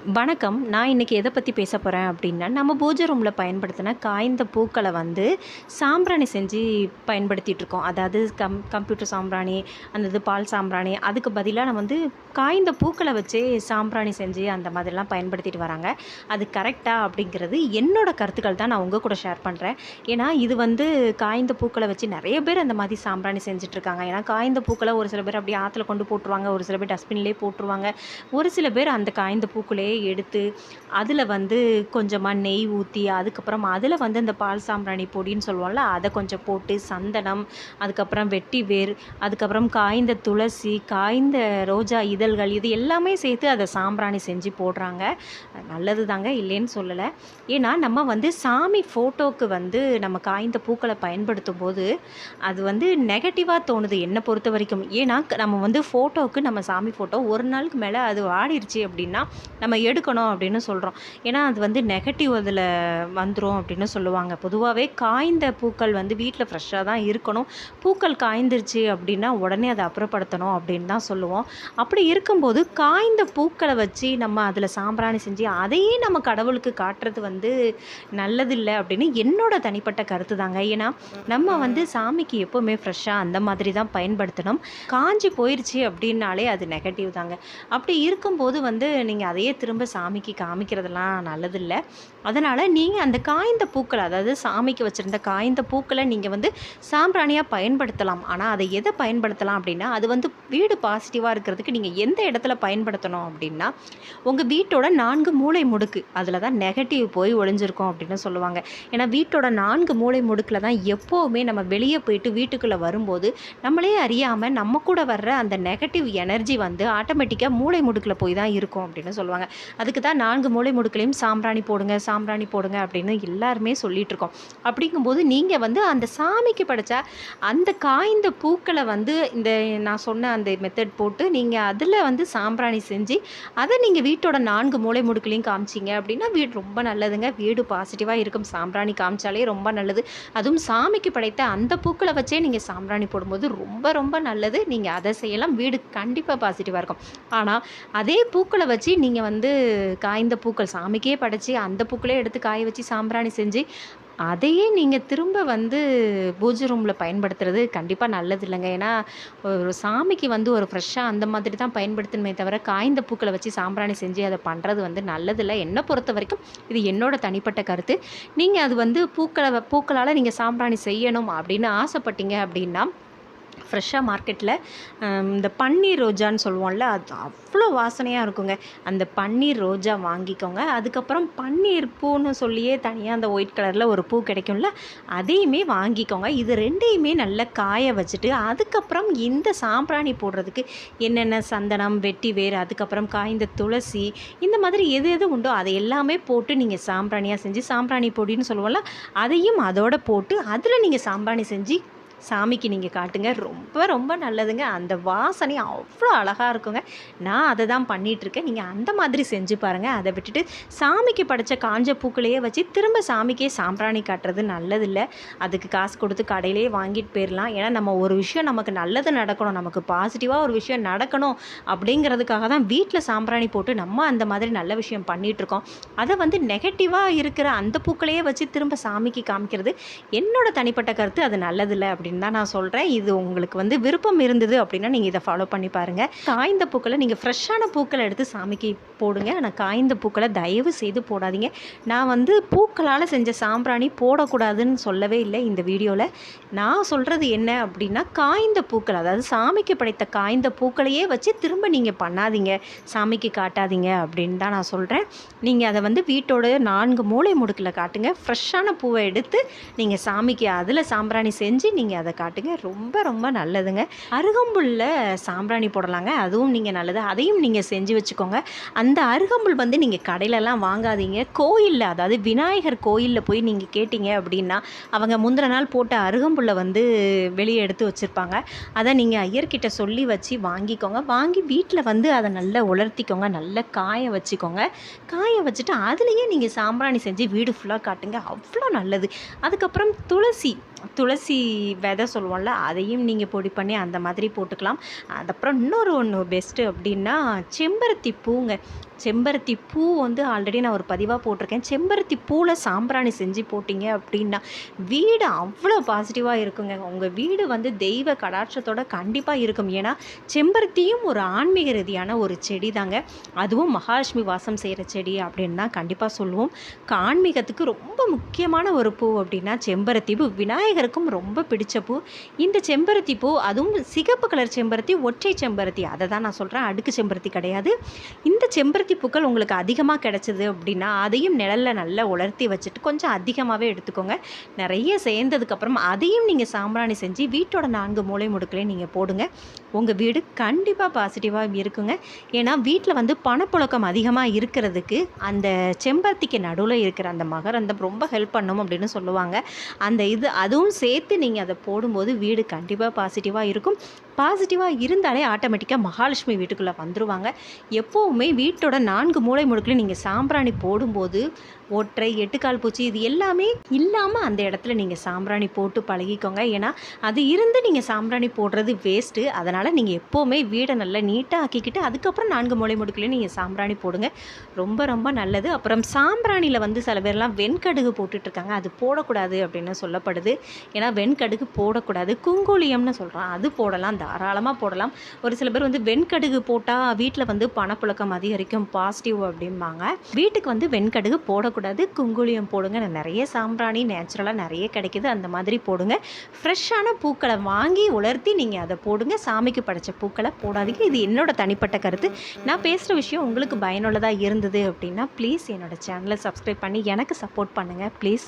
வணக்கம். நான் இன்றைக்கி எதை பற்றி பேச போகிறேன் அப்படின்னா நம்ம பூஜை ரூமில் பயன்படுத்தின காய்ந்த பூக்களை வந்து சாம்பிராணி செஞ்சு பயன்படுத்திகிட்ருக்கோம் அதாவது கம் கம்ப்யூட்டர் சாம்பிராணி அந்த இது பால் சாம்பிராணி அதுக்கு பதிலாக நம்ம வந்து காய்ந்த பூக்களை வச்சே சாம்பிராணி செஞ்சு அந்த மாதிரிலாம் பயன்படுத்திட்டு வராங்க. அது கரெக்டாக அப்படிங்கிறது என்னோடய கருத்துக்கள் தான் நான் உங்கள் கூட ஷேர் பண்ணுறேன் ஏன்னா இது வந்து காய்ந்த பூக்களை வச்சு நிறைய பேர் அந்த மாதிரி சாம்பிராணி செஞ்சிட்ருக்காங்க ஏன்னா காய்ந்த பூக்களை ஒரு சில பேர் அப்படியே ஆற்றுல கொண்டு போட்டுருவாங்க ஒரு சில பேர் டஸ்ட்பின்லேயே போட்டுருவாங்க. ஒரு சில பேர் அந்த காய்ந்த பூக்குள்ளேயே எடுத்து அதில் வந்து கொஞ்சமாக நெய் ஊற்றி அதுக்கப்புறம் அதில் வந்து இந்த பால் சாம்பிராணி பொடின்னு சொல்லுவோம்ல அதை கொஞ்சம் போட்டு சந்தனம் அதுக்கப்புறம் வெட்டி வேர் அதுக்கப்புறம் காய்ந்த துளசி காய்ந்த ரோஜா இதழ்கள் இது எல்லாமே சேர்த்து அதை சாம்பிராணி செஞ்சு போடுறாங்க. நல்லது தாங்க இல்லைன்னு சொல்லலை. ஏன்னா நம்ம வந்து சாமி ஃபோட்டோவுக்கு வந்து நம்ம காய்ந்த பூக்களை பயன்படுத்தும் போது அது வந்து நெகட்டிவாக தோணுது என்னை பொறுத்த வரைக்கும். ஏன்னா நம்ம வந்து ஃபோட்டோவுக்கு நம்ம சாமி ஃபோட்டோ ஒரு நாளுக்கு மேலே அது வாடிருச்சு அப்படின்னா நம்ம எடுக்கணும் அப்படின்னு சொல்கிறோம் ஏன்னா அது வந்து நெகட்டிவ் அதில் வந்துடும் அப்படின்னு சொல்லுவாங்க. பொதுவாகவே காய்ந்த பூக்கள் வந்து வீட்டில் ஃப்ரெஷ்ஷாக தான் இருக்கணும். பூக்கள் காய்ந்துருச்சு அப்படின்னா உடனே அதை அப்புறப்படுத்தணும் அப்படின்னு தான் சொல்லுவோம். அப்படி இருக்கும்போது காய்ந்த பூக்களை வச்சு நம்ம அதில் சாம்பிராணி செஞ்சு அதையே நம்ம கடவுளுக்கு காட்டுறது வந்து நல்லதில்லை அப்படின்னு என்னோட தனிப்பட்ட கருத்து தாங்க. ஏன்னா நம்ம வந்து சாமிக்கு எப்போவுமே ஃப்ரெஷ்ஷாக அந்த மாதிரி தான் பயன்படுத்தணும். காஞ்சி போயிடுச்சு அப்படின்னாலே அது நெகட்டிவ் தாங்க. அப்படி இருக்கும்போது வந்து நீங்கள் அதையே திரும்ப சாமிக்கு காமிக்கிறதெல்லாம் நல்லதில்லை. அதனால் நீங்கள் அந்த காய்ந்த பூக்களை அதாவது சாமிக்கு வச்சுருந்த காய்ந்த பூக்களை நீங்கள் வந்து சாம்பிராணியாக பயன்படுத்தலாம். ஆனால் அதை எதை பயன்படுத்தலாம் அப்படின்னா அது வந்து வீடு பாசிட்டிவாக இருக்கிறதுக்கு நீங்கள் எந்த இடத்துல பயன்படுத்தணும் அப்படின்னா உங்கள் வீட்டோட நான்கு மூளை முடுக்கு அதில் தான் நெகட்டிவ் போய் ஒளிஞ்சிருக்கும் அப்படின்னு சொல்லுவாங்க. ஏன்னா வீட்டோட நான்கு மூளை முடுக்கில் தான் எப்போவுமே நம்ம வெளியே போயிட்டு வீட்டுக்குள்ளே வரும்போது நம்மளே அறியாமல் நம்ம கூட வர்ற அந்த நெகட்டிவ் எனர்ஜி வந்து ஆட்டோமேட்டிக்காக மூளை முடுக்கில் போய் தான் இருக்கும் அப்படின்னு சொல்லுவாங்க. அதுக்கு தான் நான்கு மூளை முடுக்களையும் சாம்பிராணி போடுங்க சாம்பிராணி போடுங்க அப்படின்னு எல்லாருமே சொல்லிட்டு இருக்கோம் அப்படிங்கும்போது நீங்கள் வந்து அந்த சாமிக்கு படைச்ச அந்த காய்ந்த பூக்களை வந்து இந்த நான் சொன்ன அந்த மெத்தட் போட்டு நீங்கள் அதில் வந்து சாம்பிராணி செஞ்சு அதை நீங்கள் வீட்டோட நான்கு மூளை முடுக்களையும் காமிச்சிங்க அப்படின்னா வீடு ரொம்ப நல்லதுங்க. வீடு பாசிட்டிவாக இருக்கும். சாம்பிராணி காமிச்சாலே ரொம்ப நல்லது. அதுவும் சாமிக்கு படைத்த அந்த பூக்களை வச்சே நீங்கள் சாம்பிராணி போடும்போது ரொம்ப ரொம்ப நல்லது. நீங்கள் அதை செய்யலாம். வீடு கண்டிப்பாக பாசிட்டிவாக இருக்கும். ஆனால் அதே பூக்களை வச்சு நீங்கள் வந்து காய்ந்த பூக்கள். சாமிக்கே படைச்சி அந்த பூக்களே எடுத்து காய வச்சு சாம்பிராணி செஞ்சு அதையே நீங்கள் திரும்ப வந்து பூஜை ரூமில் பயன்படுத்துறது கண்டிப்பாக நல்லது இல்லைங்க. ஏன்னா ஒரு சாமிக்கு வந்து ஒரு ஃப்ரெஷ்ஷாக அந்த மாதிரி தான் பயன்படுத்தணுமே தவிர காய்ந்த பூக்களை வச்சு சாம்பிராணி செஞ்சு அதை பண்ணுறது வந்து நல்லதில்லை என்னை பொறுத்த வரைக்கும் இது என்னோட தனிப்பட்ட கருத்து. நீங்கள் அது வந்து பூக்களை வ- பூக்களால் நீங்கள் சாம்பிராணி செய்யணும் அப்படின்னு ஆசைப்பட்டீங்க அப்படின்னா ஃப்ரெஷ்ஷாக மார்க்கெட்டில் இந்த பன்னீர் ரோஜான்னு சொல்லுவோம்ல அது அவ்வளோ வாசனையாக இருக்குங்க. அந்த பன்னீர் ரோஜா வாங்கிக்கோங்க. அதுக்கப்புறம் பன்னீர் பூன்னு சொல்லியே தனியாக அந்த ஒயிட் கலரில் ஒரு பூ கிடைக்கும்ல அதையுமே வாங்கிக்கோங்க. இது ரெண்டையுமே நல்லா காய வச்சுட்டு அதுக்கப்புறம் இந்த சாம்பிராணி போடுறதுக்கு என்னென்ன சந்தனம் வெட்டி வேர் அதுக்கப்புறம் காய்ந்த துளசி இந்த மாதிரி எது எது உண்டோ அதை எல்லாமே போட்டு நீங்கள் சாம்பிராணியாக செஞ்சு சாம்பிராணி பொடின்னு சொல்லுவோம்ல அதையும் அதோட போட்டு அதில் நீங்கள் சாம்பிராணி செஞ்சு சாமிக்கு நீங்கள் காட்டுங்க. ரொம்ப ரொம்ப நல்லதுங்க. அந்த வாசனை அவ்வளோ அழகாக இருக்குங்க. நான் அதை தான் பண்ணிகிட்ருக்கேன் நீங்கள் அந்த மாதிரி செஞ்சு பாருங்கள் அதை விட்டுட்டு சாமிக்கு படைச்ச காஞ்ச பூக்களையே வச்சு திரும்ப சாமிக்கே சாம்பிராணி காட்டுறது நல்லதில்லை. அதுக்கு காசு கொடுத்து கடையிலேயே வாங்கிட்டு போயிடலாம் ஏன்னா நம்ம ஒரு விஷயம் நமக்கு நல்லது நடக்கணும். நமக்கு பாசிட்டிவாக ஒரு விஷயம் நடக்கணும் அப்படிங்கிறதுக்காக தான் வீட்டில் சாம்பிராணி போட்டு நம்ம அந்த மாதிரி நல்ல விஷயம் பண்ணிகிட்ருக்கோம் அதை வந்து நெகட்டிவாக இருக்கிற அந்த பூக்களையே வச்சு திரும்ப சாமிக்கு காமிக்கிறது என்னோட தனிப்பட்ட கருத்து. அது நல்லதில்லை அப்படின்னு அப்படின்னு தான் நான் சொல்கிறேன் இது உங்களுக்கு வந்து விருப்பம் இருந்தது அப்படின்னா நீங்கள் இதை ஃபாலோ பண்ணி பாருங்கள் காய்ந்த பூக்களை நீங்கள் ஃப்ரெஷ்ஷான பூக்களை எடுத்து சாமிக்கு போடுங்க. ஆனால் காய்ந்த பூக்களை தயவு செய்து போடாதீங்க. நான் வந்து பூக்களால் செஞ்ச சாம்பிராணி போடக்கூடாதுன்னு சொல்லவே இல்லை இந்த வீடியோவில் நான் சொல்கிறது என்ன அப்படின்னா காய்ந்த பூக்கள் அதாவது சாமிக்கு படைத்த காய்ந்த பூக்களையே வச்சு திரும்ப நீங்கள் பண்ணாதீங்க. சாமிக்கு காட்டாதீங்க அப்படின்னு தான் நான் சொல்கிறேன் நீங்கள் அதை வந்து வீட்டோட நான்கு மூளை முடுக்கில் காட்டுங்க. ஃப்ரெஷ்ஷான பூவை எடுத்து நீங்கள் சாமிக்கு அதில் சாம்பிராணி செஞ்சு நீங்கள் அதை காட்டுங்க. ரொம்ப ரொம்ப நல்லதுங்க. அருகம்புல்ல சாம்பிராணி போடலாங்க. அதுவும் நீங்கள் நல்லது. அதையும் நீங்கள் செஞ்சு வச்சுக்கோங்க. அந்த அருகம்புல் வந்து நீங்கள் கடையிலலாம் வாங்காதீங்க. கோயிலில் அதாவது விநாயகர் கோயிலில் போய் நீங்கள் கேட்டிங்க அப்படின்னா அவங்க முந்தின நாள் போட்ட அருகம்புல்லை வந்து வெளியே எடுத்து வச்சுருப்பாங்க. அதை நீங்கள் ஐயர்கிட்ட சொல்லி வச்சு வாங்கிக்கோங்க. வாங்கி வீட்டில் வந்து அதை நல்லா உலர்த்திக்கோங்க. நல்லா காய வச்சுக்கோங்க. காய வச்சுட்டு அதுலேயே நீங்கள் சாம்பிராணி செஞ்சு வீடு ஃபுல்லாக காட்டுங்க. அவ்வளோ நல்லது. அதுக்கப்புறம் துளசி. துளசி விதை சொல்லுவோம்ல அதையும் நீங்கள் பொடி பண்ணி அந்த மாதிரி போட்டுக்கலாம். அதுக்கப்புறம் இன்னொரு ஒன்று பெஸ்ட்டு அப்படின்னா செம்பருத்தி பூங்க. செம்பருத்தி பூ வந்து ஆல்ரெடி நான் ஒரு பதிவாக போட்டிருக்கேன். செம்பருத்தி பூவில் சாம்பிராணி செஞ்சு போட்டிங்க அப்படின்னா வீடு அவ்வளோ பாசிட்டிவாக இருக்குங்க. உங்கள் வீடு வந்து தெய்வ கடாட்சத்தோட கண்டிப்பாக இருக்கும். ஏன்னா செம்பருத்தியும் ஒரு ஆன்மீக ரீதியான ஒரு செடி தாங்க அதுவும் மகாலட்சுமி வாசம் செய்கிற செடி அப்படின்னு தான் கண்டிப்பாக சொல்லுவோம். ஆன்மீகத்துக்கு ரொம்ப முக்கியமான ஒரு பூ அப்படின்னா செம்பருத்தி பூ. விநாயகருக்கும் ரொம்ப பிடிச்ச பூ. இந்த செம்பருத்தி பூ அதுவும் சிகப்பு கலர் செம்பருத்தி ஒற்றை செம்பருத்தி. அதை தான் நான் சொல்கிறேன் அடுக்கு செம்பருத்தி கிடையாது. இந்த செம்பருத்தி பூக்கள் உங்களுக்கு அதிகமாக கிடச்சிது அப்படின்னா அதையும் நிழலில் நல்லா உலர்த்தி வச்சுட்டு கொஞ்சம் அதிகமாகவே எடுத்துக்கோங்க. நிறைய சேர்ந்ததுக்கப்புறம் அதையும் நீங்கள் சாம்பிராணி செஞ்சு வீட்டோட நான்கு மூலை முடுக்கலையும் நீங்கள் போடுங்க. உங்கள் வீடு கண்டிப்பாக பாசிட்டிவாக இருக்குங்க. ஏன்னா வீட்டில் வந்து பணப்புழக்கம் அதிகமாக இருக்கிறதுக்கு அந்த செம்பருத்திக்கு நடுவில் இருக்கிற அந்த மகரந்தம் ரொம்ப ஹெல்ப் பண்ணும் அப்படின்னு சொல்லுவாங்க. அந்த இது அதுவும் சேர்த்து நீங்கள் அதை போடும்போது வீடு கண்டிப்பாக பாசிட்டிவாக இருக்கும். பாசிட்டிவாக இருந்தாலே ஆட்டோமேட்டிக்காக மகாலட்சுமி வீட்டுக்குள்ளே வந்துடுவாங்க எப்போவுமே வீட்டோட நான்கு மூலை முடுக்கில் நீங்கள் சாம்பிராணி போடும்போது ஒற்றை எட்டுக்கால் பூச்சி இது எல்லாமே இல்லாமல் அந்த இடத்துல நீங்கள் சாம்பிராணி போட்டு பழகிக்கோங்க. ஏன்னா அது இருந்து நீங்கள் சாம்பிராணி போடுறது வேஸ்ட்டு அதனால் நீங்கள் எப்போவுமே வீடை நல்லா நீட்டாக ஆக்கிக்கிட்டு அதுக்கப்புறம் நான்கு மூலை முடுக்கலையும் நீங்கள் சாம்பிராணி போடுங்க. ரொம்ப ரொம்ப நல்லது. அப்புறம் சாம்பிராணியில் வந்து சில பேர்லாம் வெண்கடுகு போட்டுட்ருக்காங்க. அது போடக்கூடாது அப்படின்னு சொல்லப்படுது. ஏன்னா வெண்கடுகு போடக்கூடாது. குங்குளியம்னு சொல்கிறான் அது போடலாம். தாராளமாக போடலாம். ஒரு சில பேர் வந்து வெண்கடுகு போட்டால் வீட்டில் வந்து பணப்புழக்கம் அதிகரிக்கும் பாசிட்டிவ் அப்படிம்பாங்க. வீட்டுக்கு வந்து வெண்கடுகு போடக்கூடாது. குங்குளியம் போடுங்க. நான் நிறைய சாம்பிராணி நேச்சுரலாக நிறைய கிடைக்குது. அந்த மாதிரி போடுங்க. ஃப்ரெஷ்ஷான பூக்களை வாங்கி உலர்த்தி நீங்கள் அதை போடுங்க. சாமிக்கு படைச்ச பூக்களை போடாதீங்க. இது என்னோட தனிப்பட்ட கருத்து. நான் பேசுகிற விஷயம் உங்களுக்கு பயனுள்ளதாக இருந்தது அப்படின்னா ப்ளீஸ் என்னோட சேனலை சப்ஸ்கிரைப் பண்ணி எனக்கு சப்போர்ட் பண்ணுங்கள் ப்ளீஸ்